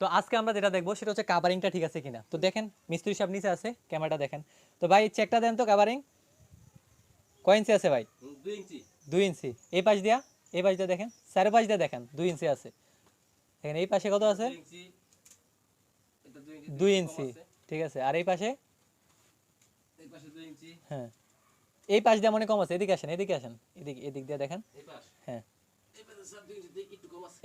তো আজকে আমরা যেটা দেখব সেটা হচ্ছে কাভারিংটা ঠিক আছে কিনা। তো দেখেন মিস্ত্রি সাহেব নিচে আছে ক্যামেরাটা দেখেন। তো ভাই চেকটা দেন তো কাভারিং কয় ইঞ্চি আছে ভাই? দুই ইঞ্চি দুই ইঞ্চি এই পাশ দিয়া এই পাশ দিয়ে দেখেন চারি পাশ দিয়ে দেখেন দুই ইঞ্চি আছে। দেখেন এই পাশে কত আছে? দুই ইঞ্চি। ঠিক আছে। আর এই পাশে? হ্যাঁ। এই পাশ দিয়ে মনে কম আছে এদিকে আসেন এদিকে আসেন। এদিকে এদিক দিয়ে দেখেন। হ্যাঁ।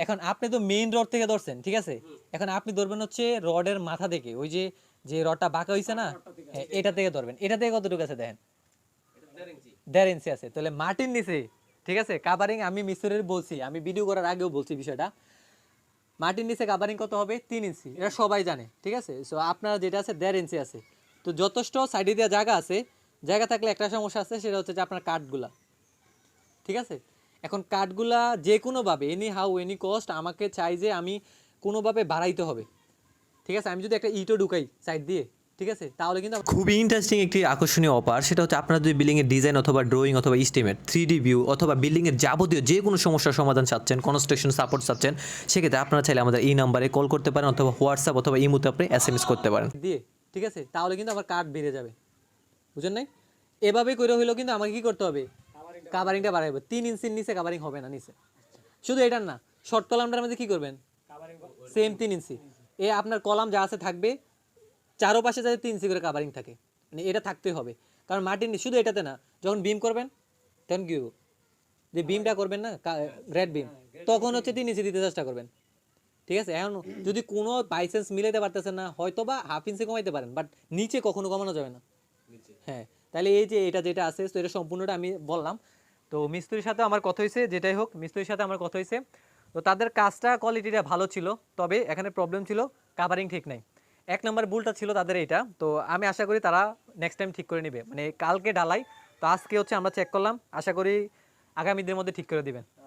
এখন আপনি তো মেইন রড থেকে ধরছেন ঠিক আছে? এখন আপনি ধরবেন হচ্ছে রডের মাথা থেকে ওই যে যে রডটা বাঁকা হইছে না? হ্যাঁ এটা থেকে ধরবেন। এটা থেকে কতটুকু আছে দেখেন? দেড় ইঞ্চি আছে। তাহলে মাটির নিচে ঠিক আছে? কাভারিং আমি মিস্ত্রির বলছি আমি ভিডিও করার আগেও বলছি বিষয়টা। মাটির নিচে কাভারিং কত হবে? তিন ইঞ্চি এটা সবাই জানে ঠিক আছে? সো আপনার যেটা আছে দেড় ইঞ্চি আছে। তো যথেষ্ট সাইডে দেওয়া জায়গা আছে। জায়গা থাকলে একটা সমস্যা আছে সেটা হচ্ছে যে আপনার কাঠগুলা ঠিক আছে? এখন কাঠগুলা যে কোনোভাবে এনি হাউ এনি কস্ট আমাকে চাই যে আমি কোনোভাবে বাড়াইতে হবে। ঠিক আছে? আমি যদি একটা ইটও ঢুকাই সাইড দিয়ে ঠিক আছে? তাহলে কিন্তু খুবই ইন্টারেস্টিং একটি আকর্ষণীয় অপার সেটা হচ্ছে আপনারা যদি বিল্ডিংয়ের ডিজাইন অথবা ড্রয়িং অথবা ইস্টিমেট থ্রি ডি ভিউ অথবা বিল্ডিংয়ের যাবতীয় যে কোনো সমস্যার সমাধান চাচ্ছেন কনস্ট্রাকশন সাপোর্ট চাচ্ছেন সেক্ষেত্রে আপনারা চাইলে আমাদের এই নাম্বারে কল করতে পারেন অথবা হোয়াটসঅ্যাপ অথবা ইমোতে আপনি এস এম এস করতে পারেন। দিয়ে ঠিক আছে? তাহলে কিন্তু আমার কাঠ বেড়ে যাবে। বুঝেন নাই? এভাবে করে হইলেও কিন্তু আমাকে কি করতে হবে? কাভারিংটা বাড়াইবে তিন ইঞ্চির নিচে কাভারিং হবে না নিচে। শুধু এটার না শর্ট কলামটার মধ্যে কি করবেন? সেম তিন ইঞ্চি এ আপনার কলাম যা আছে থাকবে চারোপাশে যাতে তিন ইঞ্চি করে কাভারিং থাকে। মানে এটা থাকতেই হবে। কারণ মাটির নি- শুধু এটাতে না যখন বিম করবেন তখন কি? যে বিমটা করবেন না রেড বিম তখন হচ্ছে তিন ইঞ্চি দিতে চেষ্টা করবেন। ঠিক আছে? এখন যদি কোনো বাইসেন্স মিলাইতে পারতেছেন না হয়তো বা হাফ ইঞ্চি কমাইতে পারেন বাট নিচে কখনো কমানো যাবে না। হ্যাঁ। তাহলে এই যে এটা যেটা আছে, তো এটা সম্পূর্ণটা আমি বললাম। তো মিস্ত্রির সাথে আমার কথা হয়েছে, যেটাই হোক, মিস্ত্রির সাথে আমার কথা হয়েছে। তো তাদের কাজটা কোয়ালিটিটা ভালো ছিল, তবে এখানে প্রবলেম ছিল কাভারিং ঠিক নাই। এক নম্বর ভুলটা ছিল তাদের এটা তো আমি আশা করি তারা নেক্সট টাইম ঠিক করে নেবে। মানে কালকে ঢালাই, তো আজকে হচ্ছে আমরা চেক করলাম, আশা করি আগামীদের মধ্যে ঠিক করে দিবেন।